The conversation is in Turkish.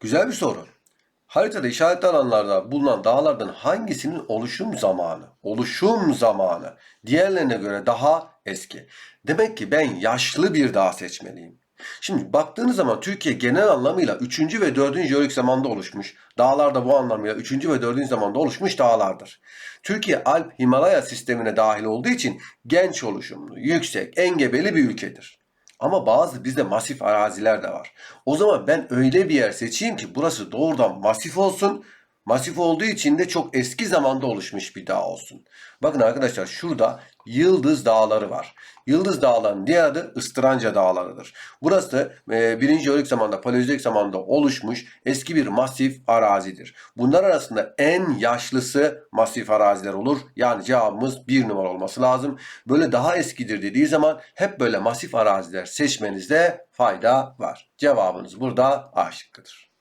Güzel bir soru. Haritada işaretli alanlarda bulunan dağlardan hangisinin oluşum zamanı, oluşum zamanı diğerlerine göre daha eski? Demek ki ben yaşlı bir dağ seçmeliyim. Şimdi baktığınız zaman Türkiye genel anlamıyla 3. ve 4. jeolojik zamanda oluşmuş. Dağlar da bu anlamıyla 3. ve 4. zamanda oluşmuş dağlardır. Türkiye Alp Himalaya sistemine dahil olduğu için genç oluşumlu, yüksek, engebeli bir ülkedir. Ama bazı bizde masif araziler de var. O zaman ben öyle bir yer seçeyim ki burası doğrudan masif olsun. Masif olduğu için de çok eski zamanda oluşmuş bir dağ olsun. Bakın arkadaşlar şurada Yıldız Dağları var. Yıldız Dağları'nın diğer adı Istıranca Dağları'dır. Burası e, birinci jeolojik zamanda, paleozoik zamanda oluşmuş eski bir masif arazidir. Bunlar arasında en yaşlısı masif araziler olur. Yani cevabımız bir numara olması lazım. Böyle daha eskidir dediği zaman hep böyle masif araziler seçmenizde fayda var. Cevabınız burada A şıkkıdır.